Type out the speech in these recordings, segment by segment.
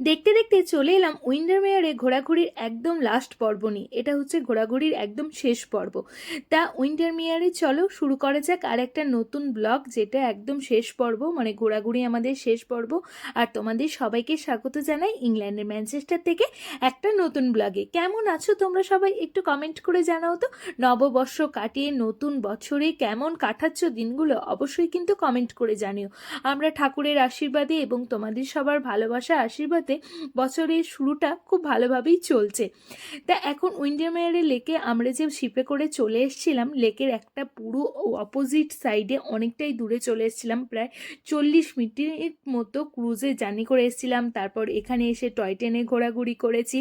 দেখতে দেখতে চলে এলাম উইন্ডারমেয়ারে ঘোরাঘুরির একদম লাস্ট পর্ব নিয়ে। এটা হচ্ছে ঘোরাঘুরির একদম শেষ পর্ব। তা উইন্ডারমেয়ারে চলো, শুরু করা যাক আর একটা নতুন ব্লগ যেটা একদম শেষ পর্ব মানে ঘোরাঘুরি আমাদের শেষ পর্ব। আর তোমাদের সবাইকে স্বাগত জানাই ইংল্যান্ডের ম্যানচেস্টার থেকে একটা নতুন ব্লগে কেমন আছো তোমরা সবাই একটু কমেন্ট করে জানাও তো। নববর্ষ কাটিয়ে নতুন বছরে কেমন কাটাচ্ছ দিনগুলো অবশ্যই কিন্তু কমেন্ট করে জানিও। আমরা ঠাকুরের আশীর্বাদে এবং তোমাদের সবার ভালোবাসা, আশীর্বাদে বছরের শুরুটা খুব ভালোভাবেই চলছে। তা এখন উইন্ডারমেয়ারের লেকে আমরা যে শিপে করে চলে এসেছিলাম, লেকের একটা পুরো অপোজিট সাইডে অনেকটাই দূরে চলে এসেছিলাম, প্রায় চল্লিশ মিনিটের মতো ক্রুজে জার্নি করে এসেছিলাম। তারপর এখানে এসে টয় ট্রেনে ঘোরাঘুরি করেছি।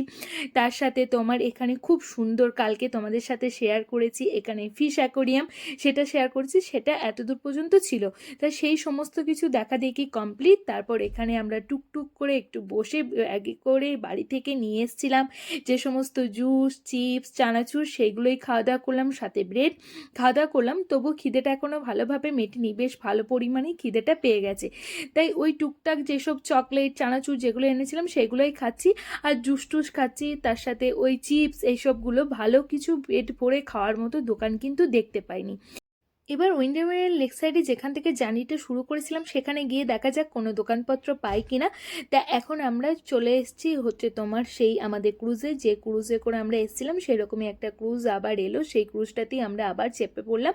তার সাথে তোমার এখানে খুব সুন্দর, কালকে তোমাদের সাথে শেয়ার করেছি এখানে ফিশ অ্যাকোরিয়াম সেটা শেয়ার করেছি, সেটা এতদূর পর্যন্ত ছিল। তা সেই সমস্ত কিছু দেখা দেখি কমপ্লিট তারপর এখানে আমরা টুকটুক করে একটু বসে ব্যাগে করে বাড়ি থেকে নিয়ে এসেছিলাম। যে সমস্ত জুস, চিপস, চানাচুর সেগুলোই খাওয়া দাওয়া করলাম, সাথে ব্রেড খাওয়া দাওয়া করলাম। তবু খিদেটা এখনও ভালোভাবে মেটেনি, বেশ ভালো পরিমাণেই খিদেটা পেয়ে গেছে। তাই ওই টুকটাক যেসব চকলেট, চানাচুর যেগুলো এনেছিলাম সেগুলোই খাচ্ছি আর জুস টুস খাচ্ছি। তার সাথে ওই চিপস, এইসবগুলো ভালো কিছু পেট ভরে খাওয়ার মতো দোকান কিন্তু দেখতে পাইনি। এবার উইন্ডারমেয়ারের লেক সাইডে যেখান থেকে জার্নিটা শুরু করেছিলাম, সেখানে গিয়ে দেখা যাক কোনো দোকানপত্র পাই কিনা। তা এখন আমরা চলে এসেছি হচ্ছে তোমার সেই আমাদের ক্রুজে যে ক্রুজে করে আমরা এসেছিলাম, সেরকমই একটা ক্রুজ আবার এলো। সেই ক্রুজটাতেই আমরা আবার চেপে পড়লাম।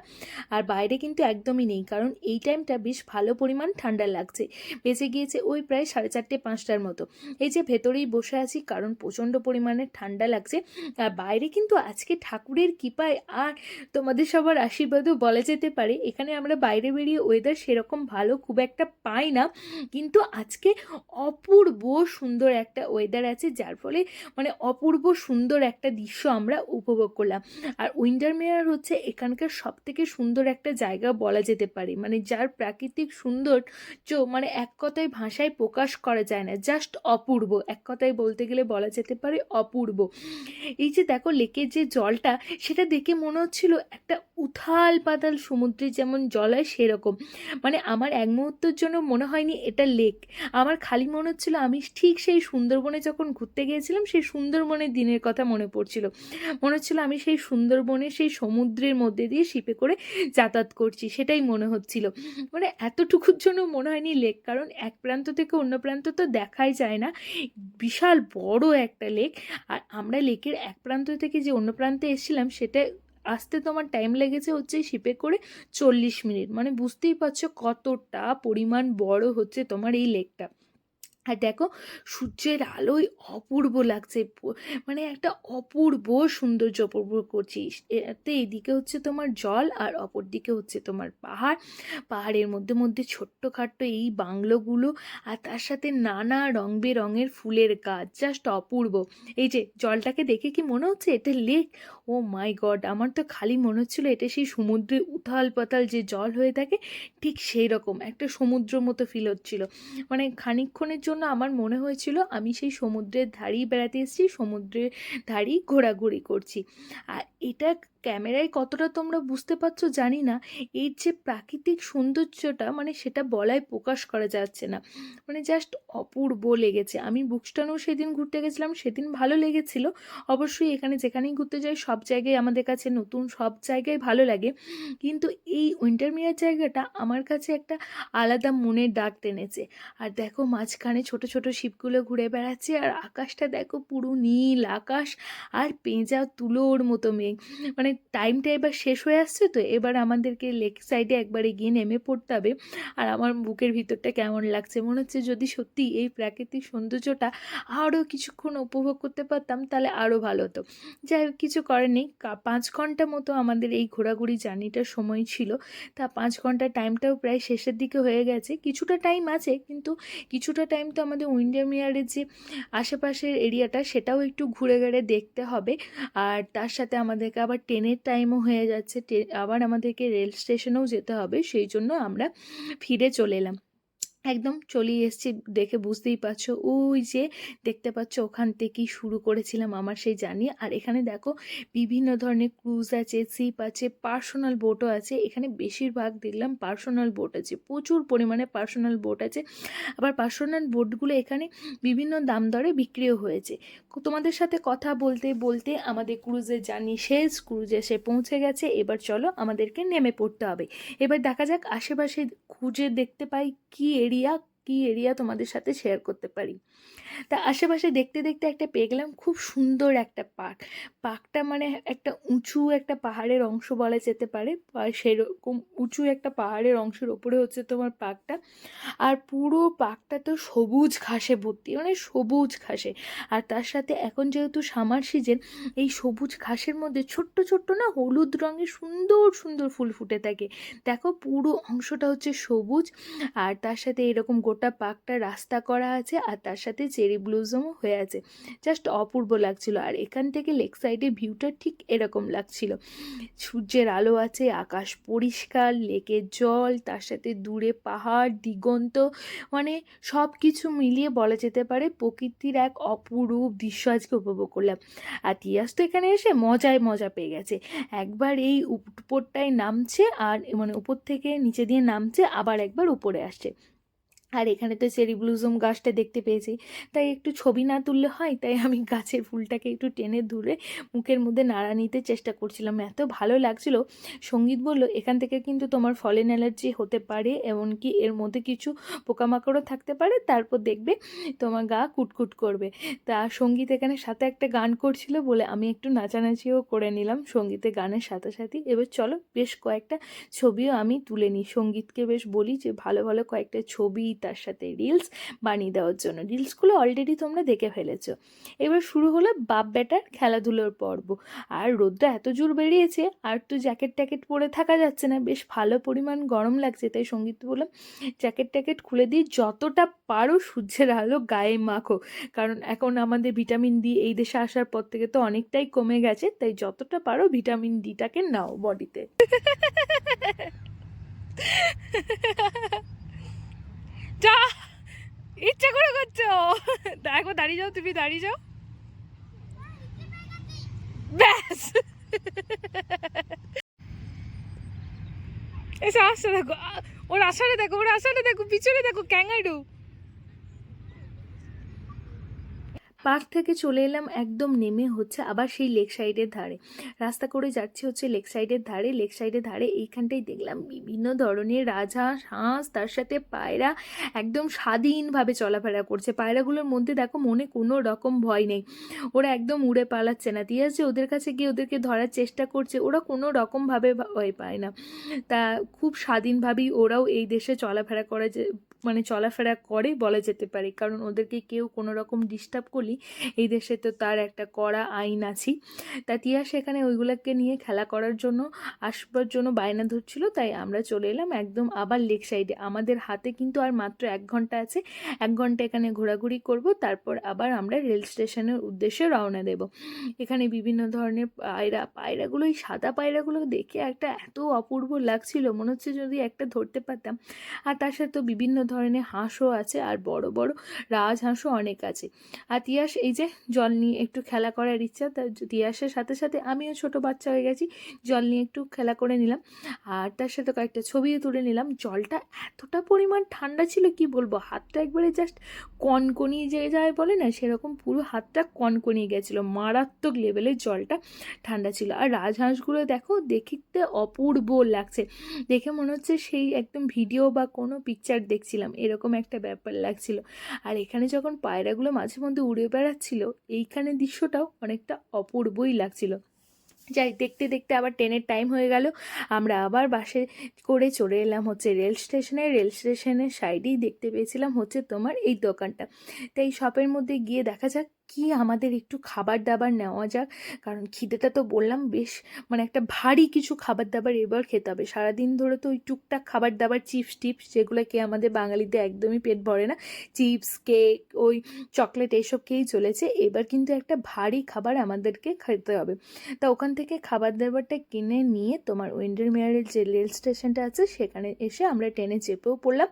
আর বাইরে কিন্তু একদমই নেই, কারণ এই টাইমটা বেশ ভালো পরিমাণ ঠান্ডা লাগছে। বেঁচে গিয়েছে ওই প্রায় সাড়ে চারটে, পাঁচটার মতো। এই যে ভেতরেই বসে আছি, কারণ প্রচণ্ড পরিমাণে ঠান্ডা লাগছে। আর বাইরে কিন্তু আজকে ঠাকুরের কৃপায় আর তোমাদের সবার আশীর্বাদও বলা যেতে পারে, এখানে আমরা বাইরে বেরিয়ে ওয়েদার সেরকম ভালো খুব একটা পাই না। কিন্তু আজকে অপূর্ব সুন্দর একটা ওয়েদার আছে, যার ফলে মানে অপূর্ব সুন্দর একটা দৃশ্য আমরা উপভোগ করলাম। আর উইন্ডারমেয়ার হচ্ছে এখানকার সব থেকে সুন্দর একটা জায়গা বলা যেতে পারে। মানে যার প্রাকৃতিক সৌন্দর্য মানে এক কথায় ভাষায় প্রকাশ করা যায় না জাস্ট অপূর্ব। এক কথায় বলতে গেলে বলা যেতে পারে অপূর্ব। এই যে দেখো লেকের যে জলটা, সেটা দেখে মনে হচ্ছিল একটা উথাল পাতাল সমুদ্রে যেমন জল হয় সেরকম। মানে আমার এক মুহূর্তের জন্য মনে হয়নি এটা লেক আমার খালি মনে হচ্ছিল আমি ঠিক সেই সুন্দরবনে যখন ঘুরতে গিয়েছিলাম, সেই সুন্দরবনের দিনের কথা মনে পড়ছিল। মনে হচ্ছিল আমি সেই সুন্দরবনে সেই সমুদ্রের মধ্যে দিয়ে শিপে করে যাতায়াত করছি, সেটাই মনে হচ্ছিল। মানে এতটুকুর জন্য মনে হয়নি লেক কারণ এক প্রান্ত থেকে অন্য প্রান্ত তো দেখাই যায় না। বিশাল বড় একটা লেক আর আমরা লেকের এক প্রান্ত থেকে যে অন্য প্রান্তে এসেছিলাম, সেটা আসতে তোমার টাইম লেগেছে হচ্ছে শিপে করে চল্লিশ মিনিট। মানে বুঝতেই পারছ কতটা পরিমাণ বড় হচ্ছে তোমার এই লেকটা আর দেখো সূর্যের আলোয় অপূর্ব লাগছে মানে একটা অপূর্ব সৌন্দর্য উপভোগ করছিস এতে এইদিকে হচ্ছে তোমার জল আর অপর দিকে হচ্ছে তোমার পাহাড়। পাহাড়ের মধ্যে মধ্যে ছোট্টখাট্ট এই বাংলোগুলো আর তার সাথে নানা রং বেরঙের ফুলের গাছ জাস্ট অপূর্ব। এই যে জলটাকে দেখে কি মনে হচ্ছে? এটা লেক ও মাই গড আমার তো খালি মনে হচ্ছিল এটা সেই সমুদ্রে উথাল পাতাল যে জল হয়ে থাকে, ঠিক সেই রকম একটা সমুদ্র মতো ফিল হচ্ছিল। মানে খানিকক্ষণের জন্য আমার মনে হয়েছিল আমি সেই সমুদ্রের ধারেই বেড়াতে এসেছি, সমুদ্রের ধারেই ঘোরাঘুরি করছি। আর এটা ক্যামেরায় কতটা তোমরা বুঝতে পারছ জানি না। এর যে প্রাকৃতিক সৌন্দর্যটা মানে সেটা বলায় প্রকাশ করা যাচ্ছে না। মানে জাস্ট অপূর্ব লেগেছে। আমি বুকস্টানেও সেদিন ঘুরতে গেছিলাম, সেদিন ভালো লেগেছিল। অবশ্যই এখানে যেখানেই ঘুরতে যাই, সব জায়গায় আমাদের কাছে নতুন, সব জায়গায় ভালো লাগে। কিন্তু এই উইন্টারমিয়ার জায়গাটা আমার কাছে একটা আলাদা মনের ডাক টেনেছে। আর দেখো মাঝখানে ছোট ছোট শিপগুলো ঘুরে বেড়াচ্ছে আর আকাশটা দেখো পুরো নীল আকাশ আর পেঁজা তুলোর মতো মেঘ। মানে টাইমটা এবার শেষ হয়ে আসছে, তো এবার আমাদেরকে লেক সাইডে একবারে গিয়ে নেমে পড়তে হবে। আর আমার বুকের ভিতরটা কেমন লাগছে? মনে হচ্ছে যদি সত্যি এই প্রাকৃতিক সৌন্দর্যটা আরও কিছুক্ষণ উপভোগ করতে পারতাম, তাহলে আরও ভালো হতো। যাই হোক, কিছু করার নেই। কা- পাঁচ ঘণ্টা মতো আমাদের এই ঘোরাঘুরি জার্নিটার সময় ছিল। তা পাঁচ ঘণ্টা টাইমটাও প্রায় শেষের দিকে হয়ে গেছে। কিছুটা টাইম আছে, কিন্তু কিছুটা টাইম তো আমাদের উইন্ডারমিয়ারের যে আশেপাশের এরিয়াটা সেটাও একটু ঘুরে ঘুরে দেখতে হবে। আর তার সাথে আমাদেরকে আবার ট্রেনের টাইমও হয়ে যাচ্ছে আবার আমাদেরকে রেল স্টেশনেও যেতে হবে, সেই জন্য আমরা ফিরে চলে এলাম। একদম চলেই এসেছি দেখে বুঝতেই পারছ। ওই যে দেখতে পাচ্ছ ওখান থেকেই শুরু করেছিলাম আমার সেই জার্নি। আর এখানে দেখো বিভিন্ন ধরনের ক্রুজ আছে সিপ আছে, পার্সোনাল বোটও আছে। এখানে বেশিরভাগ দেখলাম পার্সোনাল বোট আছে, প্রচুর পরিমাণে পার্সোনাল বোট আছে। আবার পার্সোনাল বোটগুলো এখানে বিভিন্ন দাম দরে বিক্রিও হয়েছে। তোমাদের সাথে কথা বলতে বলতে আমাদের ক্রুজের জার্নি শেষ, ক্রুজ এসে পৌঁছে গেছে। এবার চলো আমাদেরকে নেমে পড়তে হবে। এবার দেখা যাক আশেপাশে খুঁজে দেখতে পাই কি এরিয়া কি এরিয়া তোমাদের সাথে শেয়ার করতে পারি? তা আশেপাশে দেখতে দেখতে একটা পেয়ে গেলাম, খুব সুন্দর একটা পার্ক। পার্কটা মানে একটা উঁচু একটা পাহাড়ের অংশ বলা যেতে পারে সেরকম উঁচু একটা পাহাড়ের অংশের ওপরে হচ্ছে তোমার পার্কটা। আর পুরো পার্কটা তো সবুজ ঘাসে ভর্তি মানে সবুজ ঘাসে। আর তার সাথে এখন যেহেতু সামার সিজন এই সবুজ ঘাসের মধ্যে ছোট্ট ছোট্ট না হলুদ রঙের সুন্দর সুন্দর ফুল ফুটে থাকে। দেখো পুরো অংশটা হচ্ছে সবুজ, আর তার সাথে এরকম গোটা পার্কটা রাস্তা করা আছে আর তার সাথে চেরি ব্লুজমও হয়ে আছে। জাস্ট অপূর্ব লাগছিল আর এখান থেকে লেক সাইডে ভিউটা ঠিক এরকম লাগছিল। সূর্যের আলো আছে, আকাশ পরিষ্কার, লেকের জল, তার সাথে দূরে পাহাড়, দিগন্ত মানে সব কিছু মিলিয়ে বলা যেতে পারে প্রকৃতির এক অপরূপ দৃশ্য আজকে উপভোগ করলাম। আর তিয়াস তো এখানে এসে মজায় মজা পেয়ে গেছে। একবার এই উপরটায় নামছে আর মানে উপর থেকে নিচে দিয়ে নামছে, আবার একবার উপরে আসছে। আর এখানে তো চেরি ব্লুজম গাছটা দেখতে পেয়েছি। তাই একটু ছবি না তুললে হয়, তাই আমি গাছের ফুলটাকে একটু টেনে ধরে মুখের মধ্যে নাড়া নিতে চেষ্টা করছিলাম। এত ভালো লাগছিল। সংগীত বলল, এখান থেকে কিন্তু তোমার ফলেন অ্যালার্জি হতে পারে, এমনকি এর মধ্যে কিছু পোকামাকড়ও থাকতে পারে। তারপর দেখবে তোমার গা কুটকুট করবে। তা সংগীত এখানে সাথে একটা গান করছিল বলে আমি একটু নাচানাচিও করে নিলাম সঙ্গীতে গানের সাথে সাথে এবার চলো বেশ কয়েকটা ছবিও আমি তুলে নিই। সঙ্গীতকে বেশ বলি যে ভালো ভালো কয়েকটা ছবি তার সাথে রিলস বানিয়ে দেওয়ার জন্য। রিলসগুলো অলরেডি তোমরা দেখে ফেলেছো। এবার শুরু হলো বাপ বেটার খেলাধুলোর পর্ব। আর রোদটা এত জোর বেরিয়েছে, আর তো জ্যাকেট ট্যাকেট পরে থাকা যাচ্ছে না। বেশ ভালো পরিমাণ গরম লাগছে, তাই সংগীত বললাম জ্যাকেট ট্যাকেট খুলে দিয়ে যতটা পারো সূর্যের আলো গায়ে মাখো। কারণ এখন আমাদের ভিটামিন ডি এই দেশে আসার পর থেকে তো অনেকটাই কমে গেছে, তাই যতটা পারো ভিটামিন ডিটাকে নাও বডিতে যা ইচ্ছা করে করছ? দেখো, দাঁড়িয়ে যাও তুমি, দাঁড়িয়ে যাও। ব্যাস। এসে আসছে দেখো ওর আসারে দেখো, ওর আসারে দেখো, পিছনে দেখো, ক্যাঙ্গারু। পার্ক থেকে চলে এলাম, একদম নেমে হচ্ছে আবার সেই লেক সাইডের ধারে। রাস্তা করে যাচ্ছি হচ্ছে লেক সাইডের ধারে। লেক সাইডের ধারে এইখানটাই দেখলাম বিভিন্ন ধরনের রাজহাঁস হাঁস তার সাথে পায়রা একদম স্বাধীনভাবে চলাফেরা করছে। পায়রাগুলোর মধ্যে দেখো মনে কোনো রকম ভয় নেই। ওরা একদম উড়ে পালাচ্ছে না দিয়ে আছে? ওদের কাছে গিয়ে ওদেরকে ধরার চেষ্টা করছে। ওরা কোনো রকমভাবে ভয় পায় না। তা খুব স্বাধীনভাবেই ওরাও এই দেশে চলাফেরা করে যে মানে চলাফেরা করে বলা যেতে পারে। কারণ ওদেরকে কেউ কোনো রকম ডিস্টার্ব করলি এই দেশে তো তার একটা কড়া আইন আছি তা তিয়া সেখানে ওইগুলোকে নিয়ে খেলা করার জন্য আসবার জন্য বায়না ধরছিল, তাই আমরা চলে এলাম একদম আবার লেক সাইডে। আমাদের হাতে কিন্তু আর মাত্র এক ঘণ্টা আছে। এক ঘণ্টা এখানে ঘোরাঘুরি করব, তারপর আবার আমরা রেল স্টেশনের উদ্দেশ্যে রওনা দেব। এখানে বিভিন্ন ধরনের পায়রা, পায়রাগুলো, এই সাদা পায়রাগুলো দেখে একটা এত অপূর্ব লাগছিল। মনে হচ্ছে যদি একটা ধরতে পারতাম। আর তার সাথে বিভিন্ন ধরনের হাঁসও আছে আর বড় বড় রাজহাঁসও অনেক আছে। আর তিয়াস, এই যে জল নিয়ে একটু খেলা করার ইচ্ছা তার তিয়াসের সাথে সাথে আমিও ছোট বাচ্চা হয়ে গেছি, জল নিয়ে একটু খেলা করে নিলাম। আর তার সাথে কয়েকটা ছবিও তুলে নিলাম। জলটা এতটা পরিমাণ ঠান্ডা ছিল, কি বলব? হাতটা একবারে জাস্ট কনকনিয়ে যে যায় বলে না, সেরকম পুরো হাতটা কনকনিয়ে গেছিল। মারাত্মক লেভেলের জলটা ঠান্ডা ছিল। আর রাজহাঁসগুলো দেখো, দেখতে অপূর্ব লাগছে। দেখে মনে হচ্ছে সেই একদম ভিডিও বা কোনো পিকচার দেখছিলাম, এরকম একটা ব্যাপার লাগছিল। আর এখানে যখন পায়রাগুলো মাঝে মধ্যে উড়ে বেড়াচ্ছিল, এইখানে দৃশ্যটাও অনেকটা অপূর্বই লাগছিল। যাই, দেখতে দেখতে আবার ট্রেনের টাইম হয়ে গেল। আমরা আবার বাসে করে চলে এলাম হচ্ছে রেল স্টেশনে। রেল স্টেশনের সাইডেই দেখতে পেয়েছিলাম হচ্ছে তোমার এই দোকানটা। তাই শপের মধ্যে গিয়ে দেখা যাক কি আমাদের একটু খাবার দাবার নেওয়া যাক? কারণ খিদেটা তো বললাম, বেশ মানে একটা ভারী কিছু খাবার দাবার এবার খেতে হবে। সারাদিন ধরে তো ওই টুকটাক খাবার দাবার চিপস টিপস যেগুলো খেয়ে আমাদের বাঙালিদের একদমই পেট ভরে না। চিপস, কেক, ওই চকলেট এইসব খেয়েই চলেছে। এবার কিন্তু একটা ভারী খাবার আমাদেরকে খেতে হবে। তা ওখান থেকে খাবার দাবারটা কিনে নিয়ে তোমার উইন্ডার মেয়ারের যে রেল স্টেশনটা আছে, সেখানে এসে আমরা ট্রেনে চেপেও পড়লাম।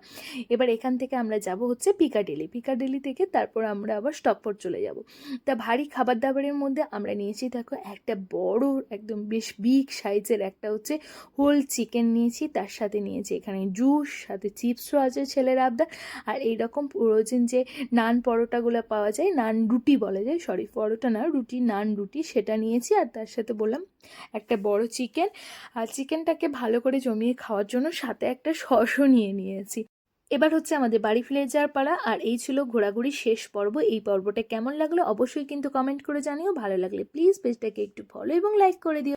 এবার এখান থেকে আমরা যাব হচ্ছে পিকাডেলি। পিকাডেলি থেকে তারপর আমরা আবার স্টপপোর্ট চলে যাব। তা ভারী খাবার দাবারের মধ্যে আমরা নিয়েছি দেখো একটা বড়, একদম বেশ বিগ সাইজের একটা হচ্ছে হোল চিকেন নিয়েছি। তার সাথে নিয়েছি এখানে জুস সাথে চিপসও আছে ছেলের আবদার। আর এইরকম প্রয়োজন যে নান পরোটাগুলো পাওয়া যায় নান রুটি বলা যায় সরি পরোটা না, রুটি নান রুটি সেটা নিয়েছি। আর তার সাথে বললাম একটা বড় চিকেন আর চিকেনটাকে ভালো করে জমিয়ে খাওয়ার জন্য সাথে একটা সসও নিয়ে নিয়েছি। এবার হচ্ছে আমাদের বাড়ি ফিরে যাওয়ার পাড়া আর এই ছিল ঘোরাঘুরি শেষ পর্ব। এই পর্বটা কেমন লাগল অবশ্যই কিন্তু কমেন্ট করে জানিও। ভালো লাগলে প্লিজ পেজটাকে একটু ফলো এবং লাইক করে দিও।